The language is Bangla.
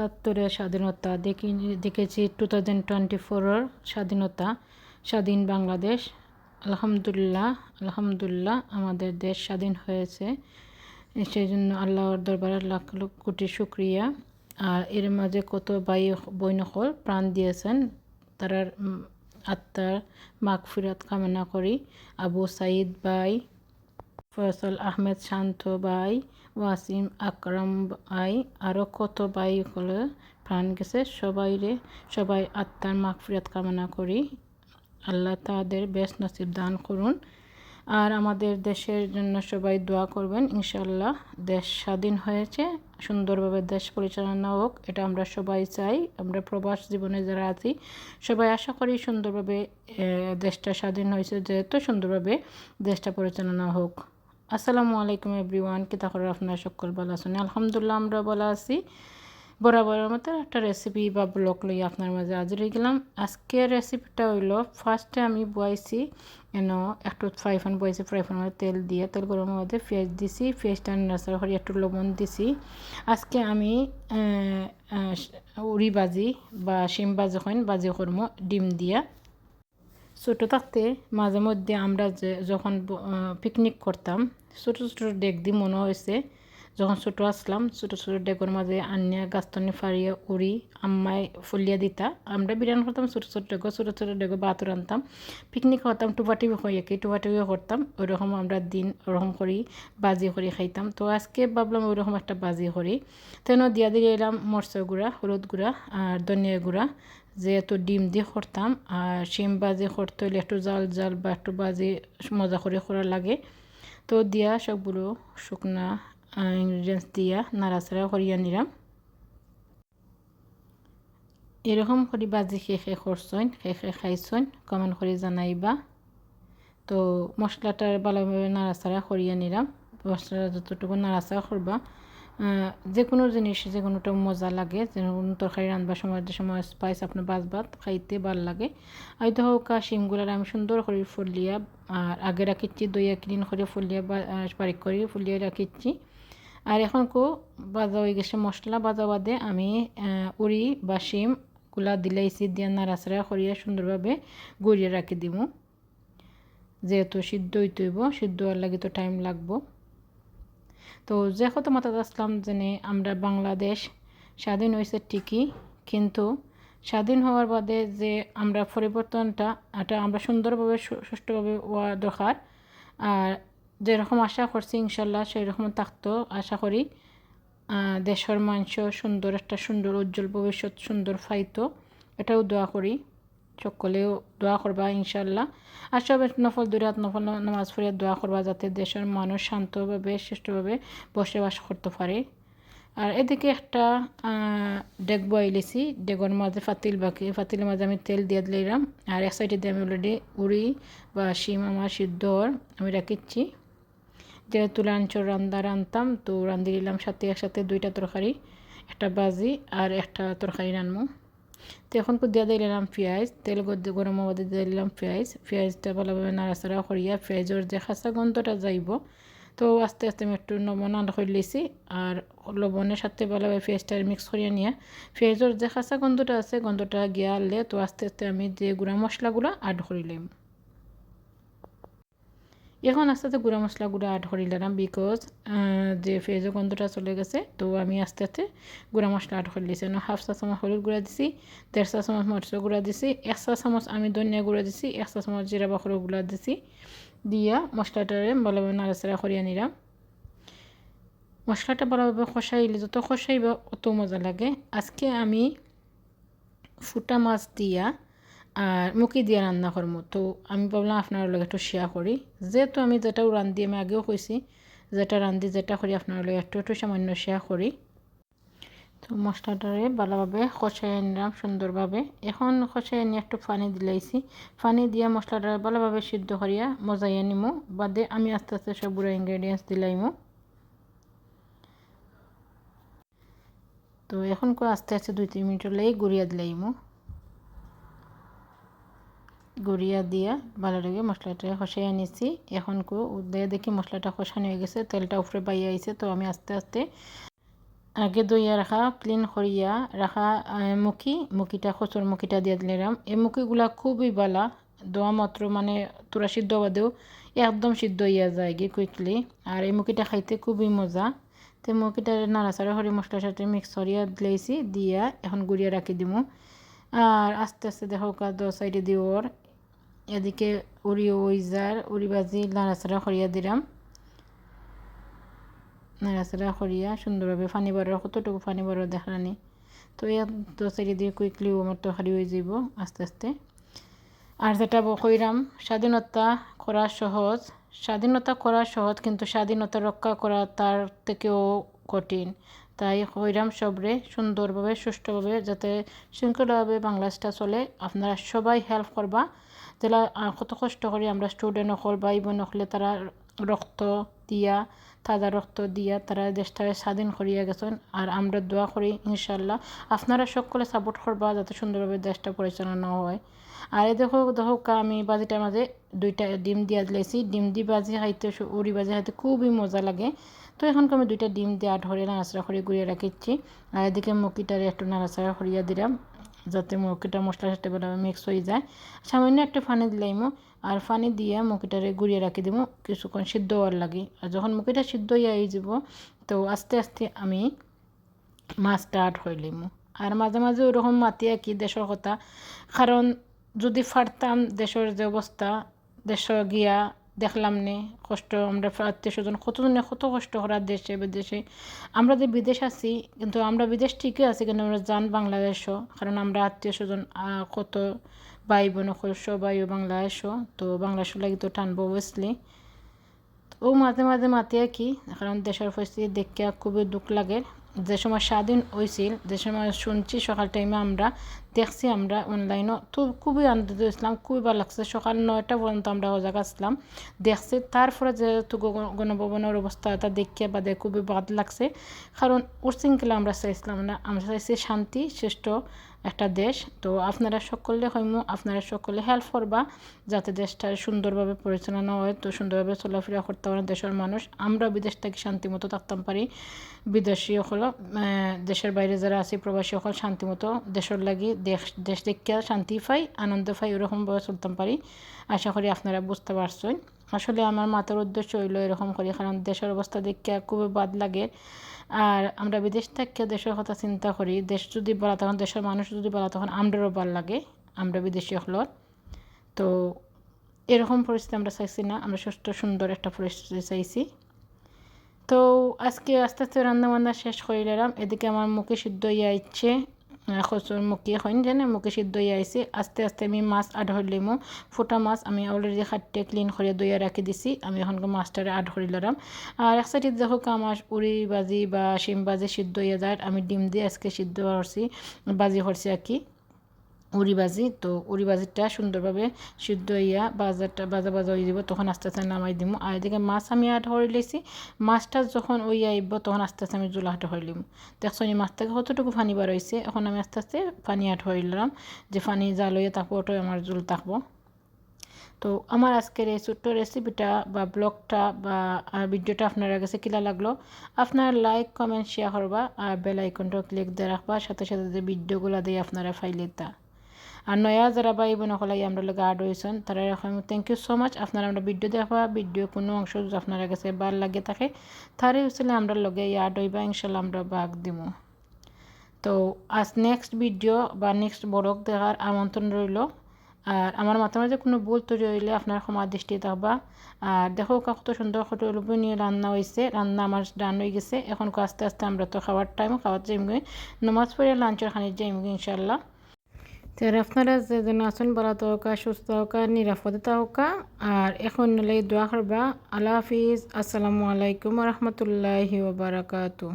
একাত্তরের স্বাধীনতা দেখি, দেখেছি টু থাউজেন্ড টোয়েন্টি ফোরের স্বাধীনতা, স্বাধীন বাংলাদেশ। আলহামদুলিল্লাহ আলহামদুলিল্লাহ আমাদের দেশ স্বাধীন হয়েছে। সেই জন্য আল্লাহর দরবারে লাখ লাখ কোটি শুক্রিয়া। আর এর মাঝে কত বাই বইনকল প্রাণ দিয়েছেন। তারার আত্মার মাগ ফিরাত কামনা করি। আবু সাইদ ভাই ফয়সল আহমেদ শান্ত ভাই, ওয়াসিম আকরাম ভাই আরও কত ভাই হলে প্রাণ গেছে। সবাইরে সবাই আত্মার মাগফিরাত কামনা করি। আল্লাহ তাদের বেশ নসিব দান করুন। আর আমাদের দেশের জন্য সবাই দোয়া করবেন ইনশাল্লাহ দেশ স্বাধীন হয়েছে, সুন্দরভাবে দেশ পরিচালনা হোক, এটা আমরা সবাই চাই। আমরা প্রবাস জীবনে যারা আছি, সবাই আশা করি সুন্দরভাবে দেশটা স্বাধীন হয়েছে, যেহেতু সুন্দরভাবে দেশটা পরিচালনা হোক। আসসালামু আলাইকুম এভরিওয়ান, কি তাহলে আপনারা সকল ভালো আছেন? আলহামদুলিল্লাহ আমরা ভালো আছি। বরাবরের মতো একটা রেসিপি বা ব্লগ লই আপনার মাঝে হাজির হয়ে গেলাম। আজকের রেসিপিটা হইল ফার্স্টে আমি বয়েছি এন একটু ফ্রাই প্যান বয়েছি ফ্রাই মধ্যে তেল দিয়ে, তেল গরমের মধ্যে পেঁয়াজ দিছি, পেঁয়াজটা নাচার হরি একটু লবণ দিছি। আজকে আমি উড়ি বাজি বা শিম বাজি হইন বাজি করব ডিম দিয়া। ছোটো থাকতে মাঝে মধ্যে আমরা যে, যখন পিকনিক করতাম ছোটো ছোটো ডেক দিয়ে মনে হয়েছে। যখন ছোটো আসলাম, ছোটো ছোটো ডেকের মাঝে আনিয়া গাছতনি ফাড়িয়ে উড়ি আম্মাই ফুলিয়া দিতা। আমরা বিরিয়ানি করতাম, ছোটো ছোটো ডেগো ছোটো ছোটো ডেগো বাতর আনতাম। পিকনিক করতাম টুপাটিপি হয়ে কি টুপাটিপি করতাম। ওইরকম আমরা দিন ওরকম করি, বাজি করে খাইতাম। তো আজকে ভাবলাম ওইরকম একটা বাজি করি। তেন দিয়া দিয়ে এলাম মরচ গুঁড়া, হলুদ গুঁড়া আর ধনিয়া গুঁড়া। যেহেতু ডিম দিয়ে করতাম, আর শিম বাজি করতে হলে একটু জাল জাল বা একটু বাজি মজা করে করা লাগে। তো দিয়া সবগুলো শুকনা ইনগ্রিডিয়েন্টস দিয়া নাড়াচাড়া করিয়া নিলাম এরকম করে বাজি শেষে করছেন শেষে খাইছেন কমেন্ট করে জানাইবা। তো মশলাটার ভালোভাবে নাড়াচাড়া করিয়া নিলাম মশলাটা যতটুকু নাড়াচাড়া করবা যে কোনো জিনিস যে কোনোটা মজা লাগে যে কোনো তরকারি রান্নার সময়, যে সময় স্পাইস আপনার বাজ ভাত খাইতে ভালো লাগে। আর তো হোক শিমগুলার আমি সুন্দর করে ফুলিয়া, আর আগে রাখিচ্ছি দইয়া ক্লিন করে ফুলিয়া বা বারিক করে ফুলিয়ে রাখিচ্ছি। আর এখন কো বাজা হয়ে গেছে মশলা বাজা বাদে আমি উড়ি বা শিমগুলা দিলাইছি দিয়া নাড়াচাড়া করিয়া সুন্দরভাবে গড়িয়ে রাখি দিব যেহেতু সিদ্ধ হইতে হইব, সিদ্ধ হওয়ার লাগে তো টাইম লাগবো। তো যে কত মাথাত আসলাম যেনে আমরা বাংলাদেশ স্বাধীন হয়েছে ঠিকই, কিন্তু স্বাধীন হওয়ার বাদে যে আমরা পরিবর্তনটা, এটা আমরা সুন্দরভাবে সুষ্ঠুভাবে হওয়া দরকার। আর যেরকম আশা করছি ইনশাল্লাহ সেই রকম থাকতো। আশা করি দেশের মানুষ সুন্দর, একটা সুন্দর, উজ্জ্বল ভবিষ্যৎ সুন্দর ফাইতো এটাও দোয়া করি। সকলেও দোয়া করবা ইনশাল্লাহ আর সব নফল দুরাত নফল নামাজ পড়িয়া দোয়া করবা যাতে দেশের মানুষ শান্তভাবে সুষ্ঠুভাবে বসবাস করতে পারে। আর এদিকে একটা ডেক বয়েলেছি ডেগর মাঝে ফাতিল বাকি, ফাতিলের মাঝে আমি তেল দিয়ে দিলাম। আর এক সাইডে দিয়ে আমি অলরেডি উড়ি বা শিম আমার সিদ্ধ আমি রাখিচ্ছি। যেহেতু লাঞ্চর রান্দা রানতাম, তো রান্ধি দিলাম সাথে একসাথে দুইটা তরকারি, একটা বাজি আর একটা তরকারি রানবো তো এখন দিয়ে দিলাম পেঁয়াজ, তেল গরম মধ্যে দিয়ে দিলাম পেঁয়াজ। পেঁয়াজটা ভালোভাবে নাড়াচাড়া করিয়া পেঁয়াজের যে খাঁচা গন্ধটা যাইব, তো আস্তে আস্তে আমি একটু লবণ আন করে লিছি। আর লবণের সাথে ভালোভাবে পেঁয়াজটা মিক্স করিয়া নিয়ে। পেঁয়াজের যে খাঁচা গন্ধটা আছে, গন্ধটা গিয়ালে আনলে তো আস্তে আস্তে আমি যে গুঁড়া মশলাগুলো আড করিলাম এখন আস্তে আস্তে গুঁড়া মশলাগুলো আড করিলাম বিকজ যে ফেজের গন্ধটা চলে গেছে, তো আমি আস্তে আস্তে গুঁড়া মশলা আড করে দিয়েছি হাফ চা চামচ হলুদ গুঁড়া দিছি, দেড় চা চামচ মরিচ গুঁড়া দিছি, এক চা চামচ আমি ধনিয়া গুঁড়া দিছি, এক চা চামচ জিরা বাখর গুঁড়া দিছি, দিয়া মশলাটারে ভালোভাবে নাড়াচাড়া করিয়া নিলাম। মশলাটা ভালোভাবে কষাইলে যত কষাইবা অত মজা লাগে। আজকে আমি ফুটা মাছ দিয়া আর মুখি দিয়ে রান্না করব তো আমি ভাবলাম আপনার লগে একটু শেয়ার করি যেহেতু আমি যেটাও রান্ধি আমি আগেও কইছি যেটা রান্ধি যেটা করি আপনার লগে একটু একটু সামান্য শেয়ার করি তো মশলাটারে ভালোভাবে কষাই নিলাম সুন্দরভাবে এখন কষাই নিয়ে একটু পানি দিলাইছি। পানি দিয়া মশলাটা ভালোভাবে সিদ্ধ করিয়া মজাইয়া নিমু বাদে আমি আস্তে আস্তে সবগুলো ইনগ্রেডিয়েন্টস দিলাইমু। তো এখন করে আস্তে আস্তে দুই, তিন মিনিট লেগে গুড়িয়া দিলাইমু। গড়িয়া দিয়া ভালো লাগে। মশলাটা কষাইয়া নিছি এখন কো দিয়ে দেখি মশলাটা কষানো হয়ে গেছে, তেলটা উপরে বাইয়ে আইছে, তো আমি আস্তে আস্তে আগে দইয়া রাখা ক্লিন করিয়া রাখা মুখি, মুখিটা খচর মুখিটা দিয়ে দিলাম। এই মুখিগুলা খুবই বালা, দোয়া মাত্র মানে তোরা সিদ্ধ বাদেও একদম সিদ্ধ হইয়া যায় গিয়ে কুইকলি আর এই মুখিটা খাইতে খুবই মজা। তো মুখিটা নাড়াচাড়া হরি মশলার সাথে মিক্স করিয়া দিলেছি দিয়া এখন গুড়িয়া রাখি দিমু। আর আস্তে আস্তে দেখো কা দো সাইডে দিওর এদিকে উড়ি ওইজার উড়ি বাজি নাড়াচাড়া করিয়া দিলাম। নাড়াচাড়া করিয়া সুন্দরভাবে ফানি বারো কতটুকু ফানি বারো দেখানি তো এই দো সাইডে দিয়ে কুইকলি আমার তরকারি হয়ে যাব আস্তে আস্তে। আর যেটা কইরাম, স্বাধীনতা করা সহজ। স্বাধীনতা করা সহজ, কিন্তু স্বাধীনতা রক্ষা করা তার থেকেও কঠিন। তাই কইরাম সবরে সুন্দরভাবে সুষ্ঠুভাবে যাতে শৃঙ্খলাভাবে বাংলাদেশটা চলে আপনারা সবাই হেল্প করবা। আহ, কত কষ্ট করে আমরা স্টুডেন্ট হল ভাই বোন হলে তারা রক্ত দিয়া তাজা রক্ত দিয়া তারা দেশটাকে স্বাধীন করিয়া গেছেন। আর আমরা দোয়া করি ইনশাল্লাহ আপনারা সকলে সাপোর্ট করবা যাতে সুন্দরভাবে দেশটা পরিচালনা হয়। আর এই দেখো দেখো আমি বাজিটার মাঝে দুইটা ডিম দিয়া দিলেছি ডিম দি বাজি খাইতে উড়ি বাজি খাইতে খুবই মজা লাগে। তো এখন আমি দুইটা ডিম দিয়ে ধরে নাড়াচাড়া করে গুড়িয়ে রাখিচ্ছি আর এদিকে মুখিটারে একটু নাড়াচাড়া করিয়া দিলাম, যাতে মুখিটা মশলার সাথে ভালো মিক্স হয়ে যায়। সামান্য একটা ফানি দিলাইমো আর ফানি দিয়ে মুখিটারে গুড়িয়ে রাখি দিব, কিছুক্ষণ সিদ্ধ হওয়ার লাগে। আর যখন মুখিটা সিদ্ধ হয়ে যাব, তো আস্তে আস্তে আমি মাছটা আট হইলিম আর মাঝে মাঝে ওরকম মাতিয়া কি দেশের কথা, কারণ যদি ফারতাম দেশের যে অবস্থা দেশ গিয়া দেখলাম নে, কষ্ট, আমরা আত্মীয় স্বজন কতজনে কত কষ্ট করা দেশে, বিদেশে। আমরা যে বিদেশ আছি, কিন্তু আমরা বিদেশ ঠিকই আছি, কিন্তু আমরা জান বাংলাদেশও, কারণ আমরা আত্মীয় স্বজন কত ভাই বোন সবাই বাংলাদেশও, তো বাংলাদেশ লাগি তো টানবো অবভিয়াসলি ও মাঝে মাঝে মাতিয়া কি, কারণ দেশের পরিস্থিতি দেখে খুবই দুঃখ লাগে। যে সময় স্বাধীন হয়েছিল যে সময় শুনছি সকাল টাইমে আমরা দেখছি আমরা অনলাইনও তো খুবই আনন্দিত হয়েছিলাম, খুবই ভালো লাগছে। সকাল নয়টা পর্যন্ত আমরা ও আসলাম দেখছি তারপরে যেহেতু গণ- গণভবনের অবস্থাটা দেখে বাদে খুবই বাদ লাগছে। কারণ উশৃঙ্খলা আমরা চাইছিলাম না, আমরা চাইছি শান্তি, শ্রেষ্ঠ একটা দেশ। তো আপনারা সকলে হইমু, আপনারা সকলে হেল্প করবা, যাতে দেশটা সুন্দরভাবে পরিচালনা হয়, তো সুন্দরভাবে চলাফেরা করতে পারে দেশের মানুষ। আমরা বিদেশ থেকে শান্তিমতো থাকতাম পারি। বিদেশি হলো দেশের বাইরে যারা আছে, প্রবাসী সকল শান্তি মতো দেশের লাগি দেশ দেশ দেখিয়া শান্তি পাই, আনন্দ পাই ওরকমভাবে চলতাম পারি। আশা করি আপনারা বুঝতে পারছেন। আসলে আমার মাথার উদ্দেশ্য হইল এরকম করি, কারণ দেশের অবস্থা দেখিয়া খুবই বাদ লাগে। আর আমরা বিদেশ থেকে দেশের কথা চিন্তা করি। দেশ যদি বলা, তখন দেশের মানুষ যদি বলা, তখন আমরারও ভালো লাগে। আমরা বিদেশি হলর। তো এরকম পরিস্থিতি আমরা চাইছি না। আমরা সুস্থ, সুন্দর একটা পরিস্থিতি চাইছি। তো আজকে আস্তে আস্তে রান্না বান্না শেষ করে নিলাম। এদিকে আমার মুখে সিদ্ধ আইছে। খসুর মুখে হইন জানে মুখে সিদ্ধ হয়ে আইছে, আস্তে আস্তে আমি মাছ আড হইলিমো ফুটা মাছ আমি অলরেডি খাটতে ক্লিন করে দইয়া রাখি দিছি, আমি এখন মাছটারে আড হরি লড়াম আর এক সাইডে দেখো আমার উড়ি বাজি বা শিম বাজি সিদ্ধ হয়ে যায়, আমি ডিম দিয়ে আজকে সিদ্ধ হরছি বাজি হরছি আর কি উড়ি বাজি তো উড়ি বাজিটা সুন্দরভাবে সিদ্ধ হইয়া বাজারটা বাজা বাজা হয়ে যাব তখন আস্তে আস্তে নামাই দিব আর এদিকে মাছ আমি আট হরে লেছি মাছটা যখন ওই আইব, তখন আস্তে আস্তে আমি জোলা হাটে হরিলিম দেখছ এই মাছ থেকে কতটুকু পানি বার হয়েছে এখন আমি আস্তে আস্তে পানি আট হরিলাম যে পানি জাল হইয়া থাকব, ওটাই আমার জল থাকব। তো আমার আজকের এই ছোট্ট রেসিপিটা বা ব্লগটা বা ভিডিওটা আপনার কাছে কিলা লাগল, আপনার লাইক কমেন্ট শেয়ার করবা। আর বেল আইকনটা ক্লিক দিয়ে রাখবা। সাথে সাথে যে ভিডিওগুলো দিয়ে আপনারা ফাইলে তা। আর নয়া যারা ভাই বোন হলাই আমরা লোক আড হয়েছেন তারা থ্যাংক ইউ সো মাচ আপনারা আমরা ভিডিও দেখা ভিডিও কোনো অংশ যদি আপনার কাছে ভালো লাগে থাকে তারে হচ্ছিলে আমরা লগে ইয়াড হইবা ইনশাল্লাহ আমরা ভাগ দিব তো আজ নেক্সট ভিডিও বা নেক্সট বড়ক দেখার আমন্ত্রণ রইল আর আমার মাথার মাঝে কোনো ভুল তৈরি হইলে আপনার ক্ষমা দৃষ্টি থাকবা। আর দেখো কত সুন্দর কত নিয়ে রান্না হয়েছে রান্না আমার ডান হয়ে গেছে। এখন আস্তে আস্তে আমরা তো খাওয়ার টাইম খাওয়ার যাইমগে নমাজ পড়ে লাঞ্চের খানির যাইমগে ইনশাল্লাহ তার আপনারা যে যেন আসন বলা তহকা সুস্থ হোকা নিরাপদে থাকা আর এখন নলে দোয়া করবা আল্লাহ হাফিজ আসসালামু আলাইকুম রহমতুল্লাহি ওবরাকাতু